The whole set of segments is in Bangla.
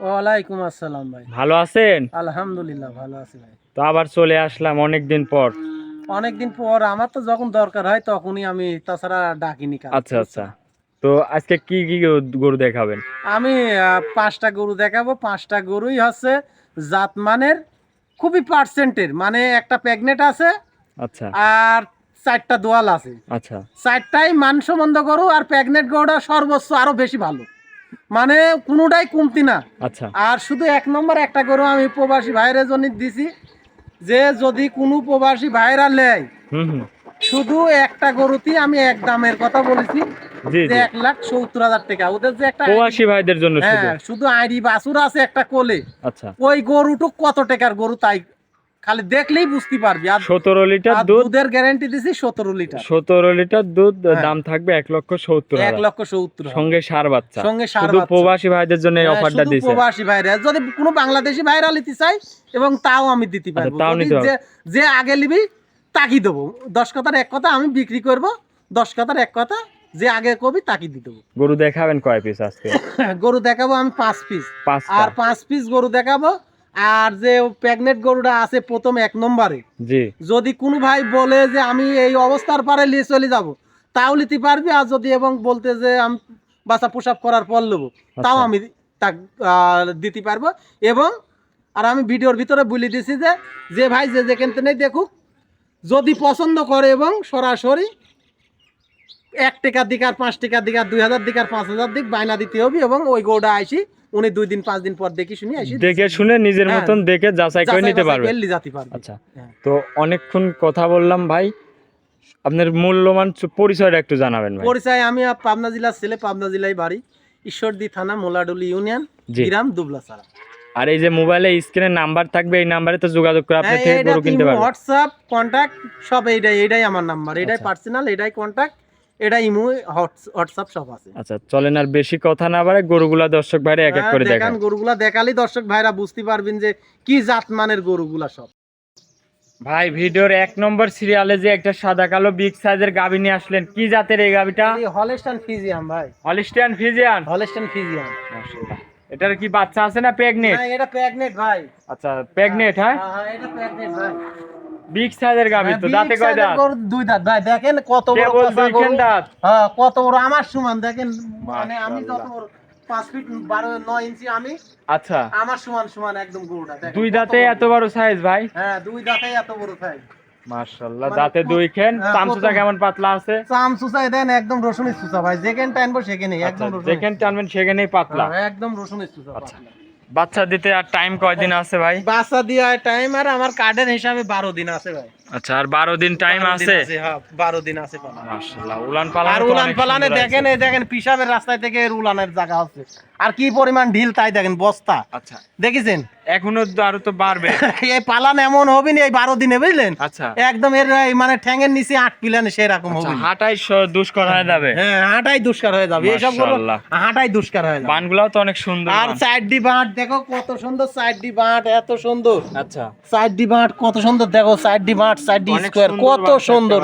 ওয়ালাইকুম আসসালাম ভাই। ভালো আছেন? আলহামদুলিল্লাহ ভালো আছি ভাই। তো আবার চলে আসলাম অনেকদিন পর। অনেকদিন পর আমার তো যখন দরকার হয় তখনই আমি তাছাড়া ডাকিনি আচ্ছা আচ্ছা। তো আজকে কি কি গরু- দেখাবেন? আমি পাঁচটা গরু দেখাবো। পাঁচটা গরুই হচ্ছে জাতমানের খুবই পার্সেন্টের মানে একটা প্রেগনেন্ট আছে আচ্ছা। আর চারটা দোয়াল আছে। আচ্ছা। চারটাই মানসম্বন্ধ গরু আর প্রেগনেন্ট গরুটা সর্বোচ্চ আরও বেশি ভালো। মানে কোনোটাই কমতি না। আচ্ছা। আর শুধু এক নম্বর একটা গরু আমি প্রবাসী ভাইয়ের জন্য দিছি যে যদি কোনো প্রবাসী ভাইরা নেয় হুম শুধু একটা গরুতেই আমি এক দামের কথা বলেছি যে এক লাখ সত্তর হাজার টাকা। ওদের যে একটা প্রবাসী ভাইদের জন্য হ্যাঁ শুধু আইডি বাছুর আছে একটা কোলে। আচ্ছা। ওই গরুটুক কত টাকার গরু তাই খালি দেখলেই বুঝতে পারবি। আর সতেরো লিটার দুধ দুধের গ্যারান্টি দিছি সতেরো লিটার। সতেরো লিটার দুধ হ্যাঁ। দাম থাকবে এক লক্ষ সত্তর এক লক্ষ সত্তর। সঙ্গে সার বাচ্চা। সঙ্গে সার শুধু প্রবাসী ভাইদের জন্য এই হ্যাঁ, অফারটা শুধু প্রবাসী ভাইরা। যদি কোনো বাংলাদেশি ভাইরা নিতে চাই এবং তাও আমি দিতে পারব। আচ্ছা, তাও নিতে যে যে আগে নিবি তাকি দেবো। দশ কথার এক কথা আমি বিক্রি করব। দশ কথার এক কথা যে আগে কবি তাকি দিয়ে দেবো। গরু দেখাবেন কয় পিস আজকে? গরু দেখাবো আমি পাঁচ পিস আর পাঁচ পিস গরু দেখাবো আর যে প্রেগনেন্ট গরুটা আছে প্রথম এক নম্বরে। জি। যদি কোনো ভাই বলে যে আমি এই অবস্থার পারে নিয়ে চলে যাব তাও নিতে পারবি আর যদি এবং বলতে যে আমি বাচ্চা প্রসাব করার পর নেব তাও আচ্ছা। আমি তা দিতে পারব। এবং আর আমি ভিডিওর ভিতরে বলে দিছি যে যে ভাই যে যেখান থেকে দেখুক যদি পছন্দ করে এবং সরাসরি এক টাকার দিক আর পাঁচ টাকার দিক আর দুই হাজার দিক আর পাঁচ হাজার দিক বায়না দিতে হবে এবং ওই গৌড়া আইসি উনি দুই দিন পাঁচ দিন পর দেখি শুনি দেখে শুনে নিজের হ্যাঁ। মতন দেখে যাচাই করে নিতে পারবে। আচ্ছা। হ্যাঁ। তো অনেকক্ষণ কথা বললাম ভাই। আপনার মূল্যবান পরিচয়টা একটু জানাবেন ভাই। পরিচয় আমি পাবনা জেলার ছেলে পাবনা জেলায় বাড়ি। ঈশ্বরদী থানা মোলাডুলি ইউনিয়ন গ্রাম দুবলাসারা আর এই যে মোবাইলে স্ক্রিনে নাম্বার থাকবে এই নাম্বারে তো যোগাযোগ করে আপনি হ্যাঁ, থেকে গরু কিনতে পারবেন। হোয়াটসঅ্যাপ কন্টাক্ট সব এইটাই এইটাই আমার নাম্বার। এটাই আচ্ছা। পার্সোনাল এটাই কন্টাক্ট এটা ইমো হোয়াটস- হোয়াটসঅ্যাপ সব আছে। আচ্ছা চলেন আর বেশি কথা না বাড়ে গরুগুলা দর্শক ভাইরা এক এক হ্যাঁ, করে দেখান গরুগুলা দেখালেই দর্শক ভাইরা বুঝতে পারবেন যে কি জাত মানের গরুগুলা সব। ভাই ভিডিওর এক নম্বর সিরিয়ালে যে একটা সাদা কালো বিগ সাইজের গাবি নিয়ে আসলেন কি জাতের এই গাবিটা? হলেস্টান ফিজিয়াম ভাই। Holstein Friesian? Holstein Friesian. এটার কি বাচ্চা আছে না প্রেগনেট এটা প্রেগনেন্ট ভাই। আচ্ছা প্রেগনেট হ্যাঁ? হ্যাঁ, হ্যাঁ, এটা প্রেগনেন্ট ভাই। বিগ সাইজের গাবি হ্যাঁ, তো দাঁতে কয় দাঁত? দুই দাঁত। ভাই দেখেন কত বড় দাঁত হ্যাঁ কত বড় আমার সমান দেখেন মানে আমি যত মাশাআল্লাহ। বড় পাঁচ ফিট বারো নয় ইঞ্চি আমি আচ্ছা। আমার সমান সমান একদম গরুটা দেখেন দুই দাঁতে এত বড় সাইজ ভাই? হ্যাঁ দুই দাঁতে এত বড় সাইজ মাশাআল্লাহ মানে দাঁতে দুই খেন। হ্যাঁ, চামচুটা কেমন পাতলা আছে? চাম সুসাই দেন একদম রসুনের সুসা ভাই যেখানে টানবো সেখানেই আচ্ছা একদম রসুন যেখানে টানবেন সেখানেই পাতলা। একদম রসুনের সুসা আচ্ছা। বাচ্চা দিতে আর টাইম কয়দিন আছে ভাই? বাচ্চা দিয়ে টাইম আর আমার কার্ডের হিসাবে বারো দিন আছে ভাই। আচ্ছা আর বারো দিন টাইম আছে? হ্যাঁ বারো দিন আছে। উলান পালান আর উলান পালানে দেখেন এই দেখেন পিসাবের রাস্তায় থেকে উলানের জায়গা আছে। আর কি পরিমাণ ঢিল তাই দেখেন বস্তা। আচ্ছা। দেখেছেন? এখনও আরও তো বাড়বে। এই পালান এমন হবে না এই বারো দিনে বুঝলেন? আচ্ছা। একদম এর মানে ঠ্যাঙের নিচে আট পিলানে সেরকম আচ্ছা, হবে। হাঁটাই দুষ্কর হয়ে যাবে। হ্যাঁ হাঁটাই দুষ্কার হয়ে যাবে। এইসব হাঁটাই দুষ্কার হয়ে যাবে। বানগুলাও তো অনেক সুন্দর আর বান। বাঁট দেখো কত সুন্দর সাইড ডি বাঁট এত সুন্দর। আচ্ছা। সাইড বাঁট কত সুন্দর দেখো সাইড ডি বাঁট। অনেক স্কোয়ার কত সুন্দর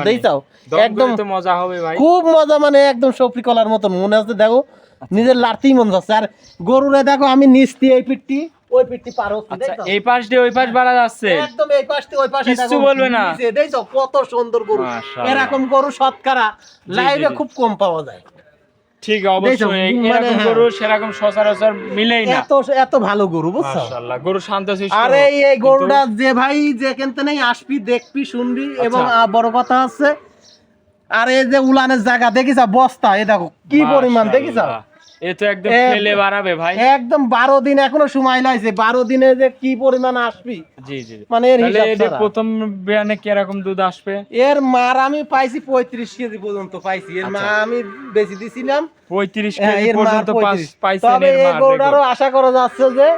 একদম মজা হবে ভাই। খুব মজা মানে একদম সফরি কলার মতন। মনে হচ্ছে দেখো নিজের লাড়তেই মন যাচ্ছে আর গরুরে দেখো আমি নিচতি এই পিঠটি ওই পিঠটি পার হচ্ছে আচ্ছা এই পাশ দিয়ে ওই পাশ বাড়া যাচ্ছে। একদম এই পাশ থেকে ওই পাশে দেখো, বলবে না। নিচে, দেখছ কত সুন্দর গরু। এরকম গরু শতকরা। লাইভে খুব কম পাওয়া যায়। ঠিক অবশ্যই মানে এরকম হ্যাঁ। গরু সেরকম সচরাচর মিলেই না এত এত ভালো গরু বুঝছ মাশাআল্লাহ গরু শান্ত শিষ্ট আরে এই গরুটা যে ভাই যেখান থেকে আসবি দেখবি শুনবি এবং আচ্ছা। বড় কথা আছে আর এই যে উলানের জায়গা দেখিছা বস্তা এ দেখো কি পরিমাণ দেখিছা। এ তো একদম এ- বাড়াবে ভাই। একদম বারো দিন এখনও সময় লাগছে। বারো দিনে যে কি পরিমাণ আসবি? জি জি। জি। মানে এর হিসাব এটা প্রথম বিয়ানে দুধ আসবে? এর মার আমি পাইছি পঁয়ত্রিশ কেজি পর্যন্ত পাইছি। এর মা আচ্ছা। আমি বেশি দিছিলাম। পঁয়ত্রিশ হ্যাঁ, কেজি এর মার পর্যন্ত পাইছি 35 পাইছেন তবে এই গরুটারও আশা করা যাচ্ছে যে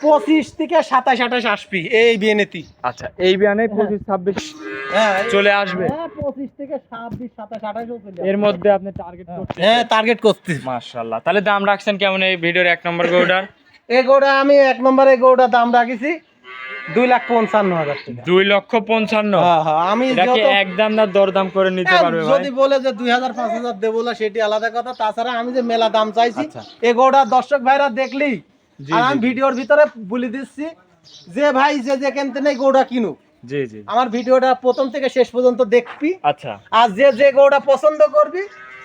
পঁচিশ থেকে সাতাশ আঠাশ আসবি এই বিএনএতি আচ্ছা এই বিয়ানে পঁচিশ ছাব্বিশ হ্যাঁ চলে আসবে। হ্যাঁ পঁচিশ থেকে ছাব্বিশ সাতাশ আঠাশও চলে এর মধ্যে আপনি টার্গেট হ্যাঁ। টার্গেট করতে মাশাআল্লাহ। তাহলে দাম রাখছেন কেমন এই ভিডিওর এক নম্বর গরুটার? এই গৌড়া আমি এক নম্বরে গৌড়া দাম রাখিছি দুই লাখ পঞ্চান্ন হাজার টাকা। দুই লক্ষ পঞ্চান্ন? হ্যাঁ হ্যাঁ আমি একদম না দরদাম করে নিতে হ্যাঁ, পারবে যদি বলে যে দুই হাজার পাঁচ হাজার দেবো সেটি আলাদা কথা। তাছাড়া আমি যে মেলা দাম চাইছি আচ্ছা। এই গৌড়া দর্শক ভাইরা দেখলি আর আমি ভিডিওর ভিতরে বলে দিচ্ছি যে ভাই যে যে থেকে গৌড়া কিনুক। জি জি। আমার ভিডিওটা প্রথম থেকে শেষ পর্যন্ত দেখবি। আচ্ছা। আর যে যে গৌড়া পছন্দ করবি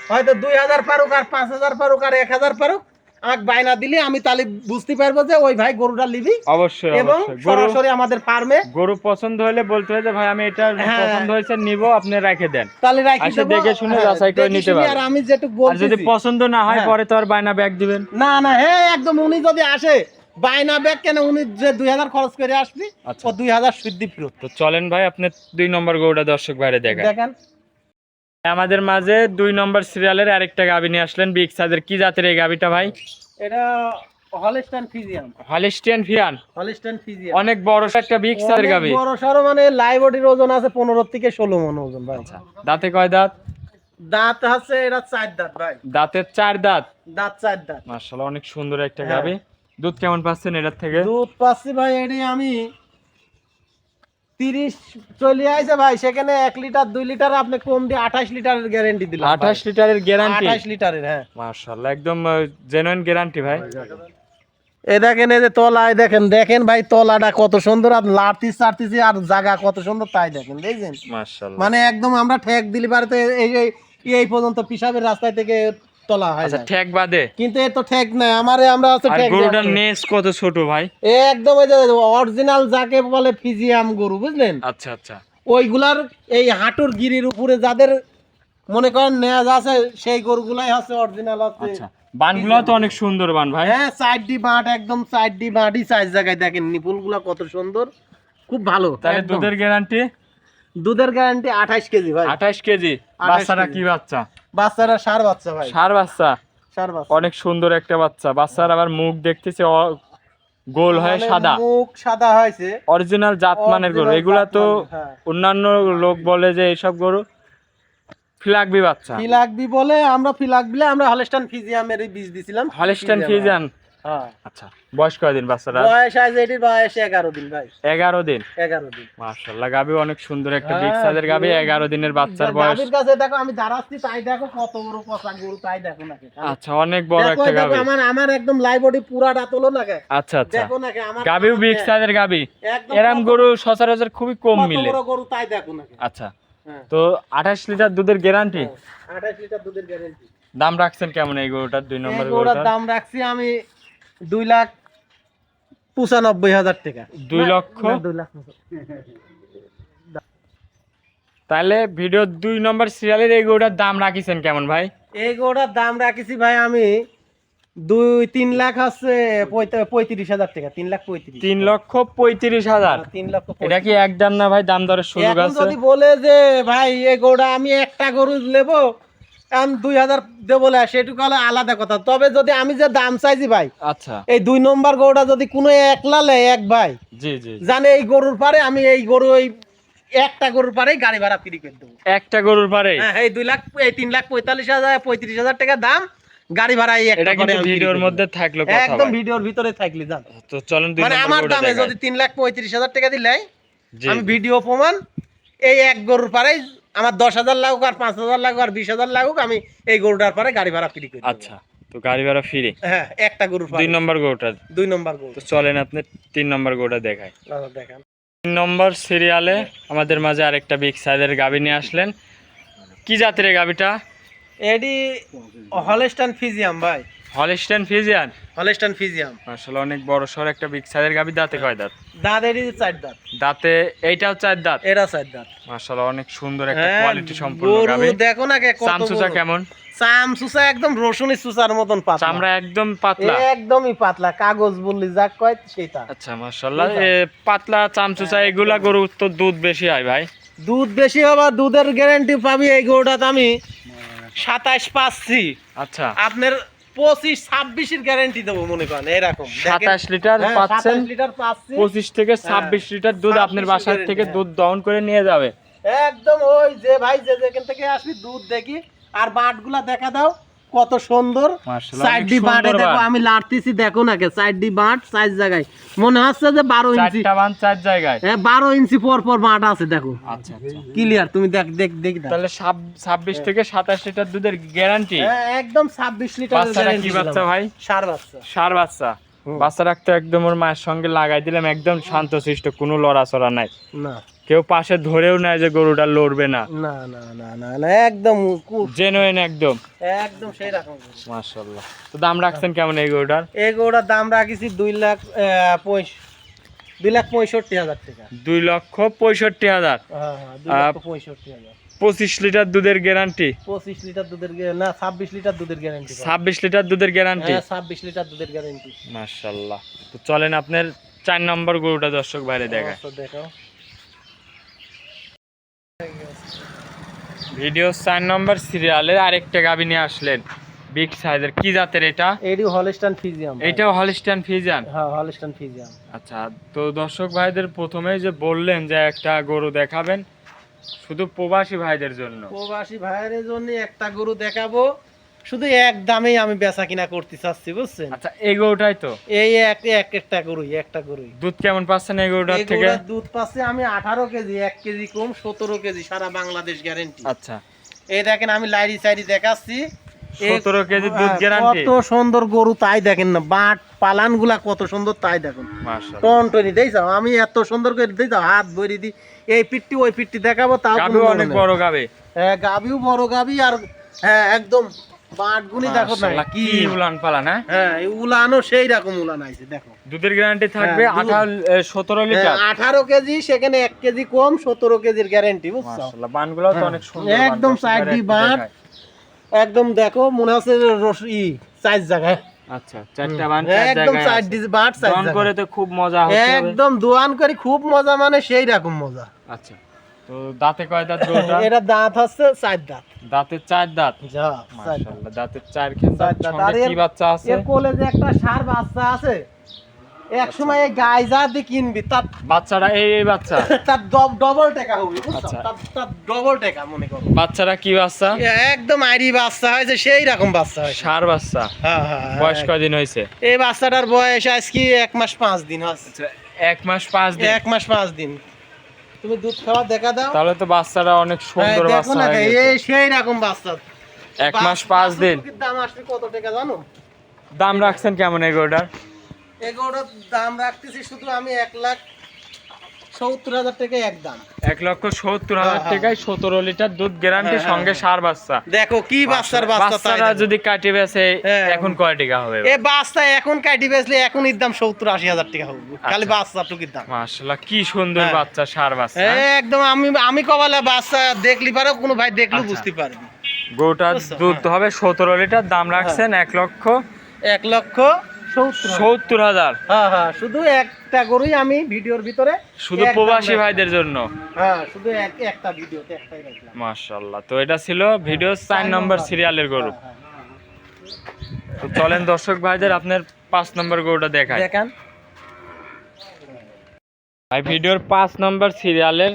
হয়তো দুই হাজার পারুক আর পাঁচ হাজার পারুক আর এক হাজার পারুক আমাকে বায়না দিলে আমি তাহলে বুঝতে পারব যে ওই ভাই গরুটা নিবি অবশ্যই এবং সরাসরি আমাদের ফার্মে গরু পছন্দ হলে বলতে হয় যে ভাই আমি এটা হ্যাঁ। পছন্দ হয়েছে নিব আপনি রেখে দেন তাহলে রাখি দেবো। দেখে শুনে হ্যাঁ, যাচাই করে নিতে। আর আমি যেটুকু আর যদি পছন্দ না হয় হ্যাঁ। পরে তো আর বায়না ব্যাগ দিবেন না না হ্যাঁ একদম উনি যদি আসে বায়না ব্যাগ কেন উনি যে দুই হাজার খরচ করে আসবি আচ্ছা। ও দুই হাজার সুদ্ধি ফেরত তো চলেন ভাই আপনি দুই নম্বর গরুটা দর্শক বাইরে দেখেন দেখেন আমাদের মাঝে দুই নম্বর সিরিয়ালের আরেকটা গাবি নিয়ে আসলেন বিগ সাইজের কি জাতের এই গাবিটা ভাই? এটা হলিস্টান ফিজিয়াম হলিস্টিয়ান ফিয়ান হলিস্টান ফিজিয়াম অনেক বড় একটা বিগ সাইজের বড় মানে লাইভ বডির ওজন আছে পনেরো থেকে ষোলো মন ওজন ভাই। আচ্ছা দাঁতে কয় দাঁত? দাঁত আছে এটা চার দাঁত ভাই। দাঁতের চার দাঁত? দাঁত চার দাঁত। মার্শাল্লাহ অনেক সুন্দর একটা হ্যাঁ। গাবি। দুধ কেমন পাচ্ছেন এটার থেকে? দুধ পাচ্ছি ভাই এটি আমি তিরিশ চলে আইছে ভাই সেখানে এক লিটার দুই লিটার আপনি কম দিয়ে আঠাশ লিটারের গ্যারেন্টি আঠাশ লিটারের গ্যারান্টি আঠাশ লিটারের হ্যাঁ। মার্শাল্লাহ একদম জেনুইন গ্যারান্টি ভাই। এ দেখেন এই যে তলায় দেখেন দেখেন ভাই তলাটা কত সুন্দর আর লাড়তি চাড়তিছি আর জায়গা কত সুন্দর তাই দেখেন দেখছেন? মানে একদম আমরা ঠেক দিলি পারে তো এই এই পর্যন্ত পিসাবের রাস্তায় থেকে তলা হয় আচ্ছা বাদে। কিন্তু এ তো নাই আমারে আমরা আর গরুটার নেস কত ছোট ভাই? এ একদম যে অরিজিনাল যাকে বলে ফিজিয়াম গরু বুঝলেন? আচ্ছা আচ্ছা। ওইগুলার এই হাঁটুর গিরির উপরে যাদের মনে করেন নেওয়া আছে সেই গরুগুলাই হচ্ছে অরিজিনাল হচ্ছে আচ্ছা বানগুলো তো অনেক সুন্দর বান ভাই। হ্যাঁ সাইডডি বাট একদম সাইডডি বাটই সাইজ জায়গায় দেখেন নিপুলগুলা কত সুন্দর খুব ভালো তাহলে দুধের গ্যারান্টি দুধের গ্যারান্টি আঠাশ কেজি ভাই। আঠাশ কেজি। বাচ্চারা কি বাচ্চা? বাচ্চারা সার বাচ্চা ভাই। সার বাচ্চা? সার বাচ্চা। অনেক সুন্দর একটা বাচ্চা। বাচ্চার আবার মুখ দেখতেছে গোল হয় মানে সাদা। মুখ সাদা হয়েছে। অরিজিনাল জাতমানের গরু। এগুলা তো হ্যাঁ। অন্যান্য লোক বলে যে এইসব গরু ফিলাকবি বাচ্চা। ফিলাকবি বলে আমরা ফিলাকবিলে আমরা হলস্টান ফিজিয়ামের বীজ দিছিলাম। হলিস্টান ফিজিয়াম, হ্যাঁ। আচ্ছা বয়স কয়দিন বাচ্চারা বয়স আছে এটির বয়স এগারো দিন ভাই। এগারো দিন? এগারো দিন। মার্শাল্লাহ গাবি অনেক সুন্দর একটা বিগ হ্যাঁ, সাইজের গাবি পুরো- এগারো দিনের বাচ্চার বয়স। গাভীর কাছে দেখো আমি দাঁড়াচ্ছি তাই দেখো কত বড় পচা গরু তাই দেখো নাকি। আচ্ছা অনেক বড় দেখো, একটা দেখো, আমার আমার একদম লাইভ বডি পুরাটা তোলো নাকি? আচ্ছা আচ্ছা। দেখো নাকি আমার গাবিও বিগ হ্যাঁ, সাইজের গাবি। একদম গরু সচরাচর খুবই কম কত মিলে। বড় গরু তাই দেখো নাকি। আচ্ছা হ্যাঁ। তো আঠাশ লিটার দুধের গ্যারান্টি লিটার দুধের গ্যারেন্টি দাম রাখছেন কেমন এই গরুটার? দুই নম্বর গরুটার? দাম রাখছি আমি দুই লাখ পঁচানব্বই হাজার টাকা। দুই লক্ষ? দুই লাখ তাহলে ভিডিও দুই নম্বর সিরিয়ালের এই গরুটার দাম রাখিছেন কেমন ভাই? এই গরুটার দাম রাখিছি ভাই আমি দুই তিন লাখ হচ্ছে পঁয়ত্রিশ হাজার টাকা তিন লাখ পঁয়ত্রিশ। তিন লক্ষ পঁয়ত্রিশ হাজার? তিন লক্ষ এটা কি একদম না ভাই দাম দরের সুযোগ আছে? যদি বলে যে ভাই এই গরুটা আমি একটা গরু নেব এখন দুই হাজার দেবো না সেটুকু হলো আলাদা কথা। তবে যদি আমি যে দাম চাইছি ভাই আচ্ছা। এই দুই নম্বর গরুটা যদি কোনো একলা লে এক ভাই জি জি জানে এই গরুর পারে আমি এই গরু একটা গরুর পারে গাড়ি ভাড়া ফ্রি করে দেবো। একটা গরুর পারে? হ্যাঁ এই দুই লাখ এই তিন লাখ পঁয়তাল্লিশ হাজার পঁয়ত্রিশ হাজার টাকা দাম গাড়ি ভাড়া এই একটা করে ভিডিওর মধ্যে থাকল একদম। ভিডিওর ভিতরে থাকলি জান। তো চলেন মানে আমার দামে যদি তিন লাখ পঁয়ত্রিশ হাজার টাকা দিলে আমি ভিডিও প্রমাণ এই এক গরুর পারে আমার দশ হাজার লাগুক আর পাঁচ হাজার লাগুক আর বিশ হাজার লাগুক আমি এই গরুটার পরে গাড়ি ভাড়া ফ্রি করি আচ্ছা তো গাড়ি ভাড়া ফিরে হ্যাঁ একটা গরুর দুই নম্বর গরুটা? দুই নম্বর গরু। তো চলেন আপনি তিন নম্বর গরুটা দাদা দেখান। তিন নম্বর সিরিয়ালে আমাদের মাঝে আরেকটা বিগ সাইজের গাবি নিয়ে আসলেন। কি জাতের গাবিটা? এডি হলেস্টান ফিজিয়াম ভাই। Holstein Friesian? Holstein Friesian. আসলে অনেক বড় সর একটা বিগ সাইজের গাবি দাঁতে কয় দাঁত? দাঁত এডি চার দাঁত। দাঁতে এইটাও চার দাঁত? চার দাঁত। মাশাআল্লাহ অনেক সুন্দর একটা হ্যাঁ, কোয়ালিটি সম্পূর্ণ গাবি। দেখো না কে কত চামচুচা কেমন? চামচুচা একদম রসুনি চুচার মতন পাতলা। চামড়া একদম পাতলা। একদমই পাতলা কাগজ বললি যা কয় সেটা। আচ্ছা মাশাআল্লাহ পাতলা চামচুচা এগুলা গরু তো দুধ বেশি হয় ভাই। দুধ বেশি হবার দুধের গ্যারান্টি পাবি এই গরুটাতে আমি সাতাশ পাচ্ছি আচ্ছা। আপনার পঁচিশ ছাব্বিশের গ্যারেন্টি দেবো মনে করেন এরকম। সাতাশ লিটার হ্যাঁ, পাচ্ছেন। লিটার পঁচিশ থেকে ছাব্বিশ লিটার দুধ আপনার বাসার থেকে হ্যাঁ। দুধ দহন করে নিয়ে যাবে। একদম ওই যে ভাই যে যেখান থেকে আসবি দুধ দেখি। আর বাটগুলা দেখা দাও কত সুন্দর মাশাআল্লাহ, সাইড ডি বাটে দেখো আমি লাড়তেছি দেখো না কে সাইড ডি বাট সাইজ জায়গায়। মনে হচ্ছে যে বারো ইঞ্চি চার জায়গায়। হ্যাঁ বারো ইঞ্চি পর পর বাট আছে দেখো। আচ্ছা আচ্ছা। ক্লিয়ার তুমি দেখ দেখ দেখ তাহলে ছাব্বিশ থেকে সাতাশ লিটার দুধের গ্যারান্টি হ্যাঁ, একদম ছাব্বিশ লিটার কি বাচ্চা ভাই? সার বাচ্চা। সার বাচ্চা। বাচ্চা রাখতে একদম ওর মায়ের সঙ্গে লাগাই দিলাম একদম শান্ত শিষ্ট কোনো লড়াচড়া নাই। না। কেউ পাশে ধরেও নাই যে গরুটা লড়বে না। না না না না না একদম জেনুইন একদম। একদম সেই রকম মাশাল্লাহ তো দাম রাখছেন কেমন এই গরুটার? এই গরুটার দাম রাখিছি দুই লাখ দুই লাখ পঁয়ষট্টি হাজার টাকা। দুই লক্ষ পঁয়ষট্টি হাজার। হ্যাঁ হ্যাঁ পঁয়ষট্টি হাজার। পঁচিশ লিটার দুধের গ্যারান্টি? পঁচিশ লিটার দুধের না ছাব্বিশ লিটার দুধের গ্যারেন্টি। ছাব্বিশ লিটার দুধের গ্যারান্টি? হ্যাঁ ছাব্বিশ লিটার দুধের গ্যারেন্টি। মাশাল্লাহ তো চলেন আপনার চার নম্বর গরুটা দর্শক বাইরে দেখায়। দেখো ভিডিও চার নম্বর সিরিয়ালের আরেকটা গাবি নিয়ে আসলেন। বিগ সাইজের। কি জাতের এটা? এডি হলস্টান ফিজিয়াম এটা হলিস্টান ফিজিয়াম হ্যাঁ হলস্টান ফিজিয়াম আচ্ছা তো দর্শক ভাইদের প্রথমে যে বললেন যে একটা গরু দেখাবেন শুধু প্রবাসী ভাইদের জন্য। প্রবাসী ভাইদের জন্য একটা গরু দেখাবো। শুধু এক দামেই আমি বেচা কিনা করতে চাচ্ছি বুঝছেন? আচ্ছা এই গরুটাই তো? এই এক এক একটা গরুই একটা গরুই। দুধ কেমন পাচ্ছেন এই গরুটার থেকে? দুধ পাচ্ছে আমি আঠারো কেজি এক কেজি কম সতেরো কেজি সারা বাংলাদেশ গ্যারেন্টি আচ্ছা। এই দেখেন আমি লাইরি সাইডি দেখাচ্ছি। এই- 17 কেজি দুধ guarantee? কত সুন্দর গরু তাই দেখেন না বাট পালানগুলা কত সুন্দর তাই দেখুন। মাশাআল্লাহ। টনটনি দেখাও আমি এত সুন্দর করে দেখাও হাত ভরি দি। এই পিটটি ওই পিটটি দেখাবো তাও অনেক বড় গাবে হ্যাঁ গাবিও বড় গাবি আর হ্যাঁ একদম বাট দেখো না কি উলান পালা না হ্যাঁ এই উলানও সেই রকম উলান আইছে দেখো। দুধের গ্যারান্টি থাকবে দুধ। আঠারো সতেরো লিটার। আঠারো কেজি সেখানে এক কেজি কম সতেরো কেজির গ্যারেন্টি বুঝছ? মাশাআল্লাহ বানগুলো তো অনেক সুন্দর একদম বান। দেখো মনে হচ্ছে জায়গায়। আচ্ছা চারটা বান চার একদম জায়গায় বাট করে তো খুব মজা হচ্ছে। একদম দোয়ান করে খুব মজা মানে সেই রকম মজা। আচ্ছা। তো দাঁতে কয় দাঁত গরুটা? এটা দাঁত হচ্ছে চার দাঁত। দাঁতের চার দাঁত? যা মাশাআল্লাহ দাঁতের চার খেন দাঁত। সঙ্গে কি বাচ্চা আছে? এর কোলে যে একটা সার বাচ্চা আছে এক সময় এই গাই যা দিয়ে কিনবি তার বাচ্চারা এই এই বাচ্চা? তার ডবল টাকা হবে বুঝছ? আচ্ছা। তার ডবল টাকা মনে করো। বাচ্চারা কি বাচ্চা? একদম আইরি বাচ্চা হয়েছে সেই রকম বাচ্চা হয়েছে। সার বাচ্চা? হ্যাঁ হ্যাঁ হ্যাঁ। বয়স কয়দিন হয়েছে? এই বাচ্চাটার বয়স আজকে এক মাস পাঁচ দিন হচ্ছে। আচ্ছা, এক মাস পাঁচ দিন? এক মাস পাঁচ দিন। তুমি দুধ খাওয়া দেখা দাও। তাহলে তো বাচ্চারা অনেক হ্যাঁ, সুন্দর দেখো বাচ্চা না হয়ে এই গেছে। সেই রকম বাচ্চা। এক মাস পাঁচ দিন। দাম আসলে কত টাকা জানো? দাম রাখছেন কেমন এগোটার এগুলোর দাম রাখতেছি শুধু আমি এক লাখ সত্তর হাজার টাকা এক এক লক্ষ সত্তর হাজার হ্যাঁ, হ্যাঁ। টাকায় সতেরো লিটার দুধ গ্যারান্টি হ্যাঁ, সঙ্গে। সার বাচ্চা দেখো কি বাচ্চার বাচ্চারা যদি কাটি বেছে। এখন কয় টাকা হবে এ বাচ্চা এখন কাটি বেচলে এখন দাম সত্তর আশি হাজার টাকা হবে খালি বাচ্চা টুকির দাম মাশাআল্লাহ কি সুন্দর। বাচ্চা সার বাচ্চা একদম আমি আমি কবালে বাচ্চা দেখলি পারো কোনো ভাই দেখলেও আচ্ছা। বুঝতে পারবি গোটা দুধ। হবে সতেরো লিটার দাম রাখছেন এক লক্ষ এক লক্ষ সত্তর হাজার। হ্যাঁ হ্যাঁ শুধু একটা গরুই আমি ভিডিওর ভিতরে শুধু প্রবাসী ভাইদের জন্য? হ্যাঁ শুধু একটা ভিডিওতে একটাই রাখলাম মাশাআল্লাহ তো এটা ছিল ভিডিও চার নম্বর সিরিয়ালের গরু। হ্যাঁ, হ্যাঁ, তো চলেন দর্শক ভাইদের আপনার পাঁচ নম্বর গরুটা হ্যাঁ। দেখায় দেখান। ভাই ভিডিওর পাঁচ নম্বর সিরিয়ালের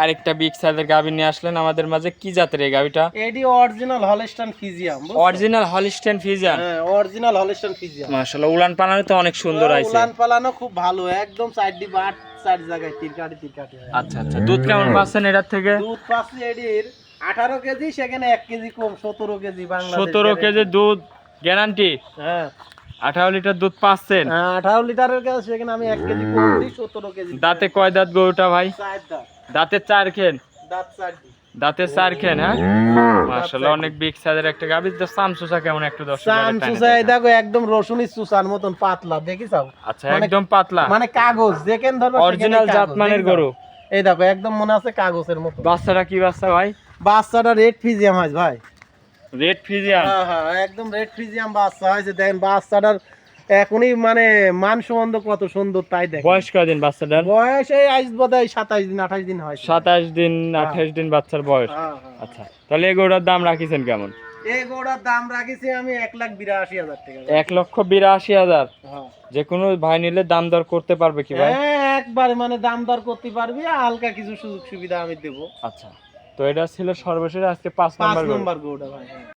আরেকটা বিগ সাইজের গাভি নিয়ে আসলেন আমাদের মাঝে। কি জাতের এই গাভিটা এডি original Holstein Friesian original Holstein Friesian হ্যাঁ অরিজিনাল হলস্টান ফিজিয়াম মাশাআল্লাহ উলান পালানো তো অনেক সুন্দর আইছে। উলান পালানো খুব ভালো একদম সাইড দি বাট সাইড জায়গায় তিরকাটি তিরকাটি হয়। আচ্ছা আচ্ছা দুধ কেমন পাচ্ছেন এটার থেকে? দুধ পাচ্ছি এডির আঠারো কেজি সেখানে এক কেজি কম সতেরো কেজি বাংলা সতেরো কেজি দুধ গ্যারান্টি হ্যাঁ। আঠারো লিটার দুধ পাচ্ছেন? হ্যাঁ, আঠারো লিটারের কাছে সেখানে আমি এক কেজি কম দিই সতেরো কেজি। দাঁতে কয় দাঁত গরুটা ভাই? চার দাঁত। দাঁতে চার খেন। দাঁত চার দিই দাঁতে চার খেন হ্যাঁ? মাশাআল্লাহ অনেক বিগ সাইজের একটা গাভি তো সামসুসা কেমন একটু দর্শক চাম চুষাই দেখো একদম রসুনি চুষার মতন পাতলা দেখি চাও আচ্ছা মানে- একদম পাতলা। মানে কাগজ যেখানে ধরো অরিজিনাল জাতমানের গরু। এই দেখো একদম মনে আছে কাগজের মতো। বাচ্চাটা কি বাচ্চা ভাই? বাচ্চাটা রেড ফিজিয়াম হয় ভাই। রেড ফিজিয়ান হ্যাঁ হ্যাঁ একদম রেড ফিজিয়াম বাচ্চা হয়েছে। দেখেন বাচ্চাটার এখনই মানে মান সম্বন্ধ কত সুন্দর তাই দেখ বয়স কয়দিন বাচ্চাটার? বয়স এই আজ বোধ হয় দিন আঠাশ দিন হয় সাতাশ দিন আঠাশ দিন বাচ্চার বয়স। হ্যাঁ, হ্যাঁ। আচ্ছা তাহলে দাম রাখিছেন কেমন? এই গরুটার দাম রাখিছি আমি এক লাখ বিরাশি হাজার টাকা। এক লক্ষ বিরাশি হাজার? হ্যাঁ। যে কোনো ভাই নিলে দাম দর করতে পারবে কি ভাই? হ্যাঁ একবারে মানে দাম দর করতে পারবি হালকা কিছু সুযোগ সুবিধা আমি দেবো। আচ্ছা তো এটা ছিল সর্বশেষ আজকে পাঁচ নম্বর ভাই হ্যাঁ।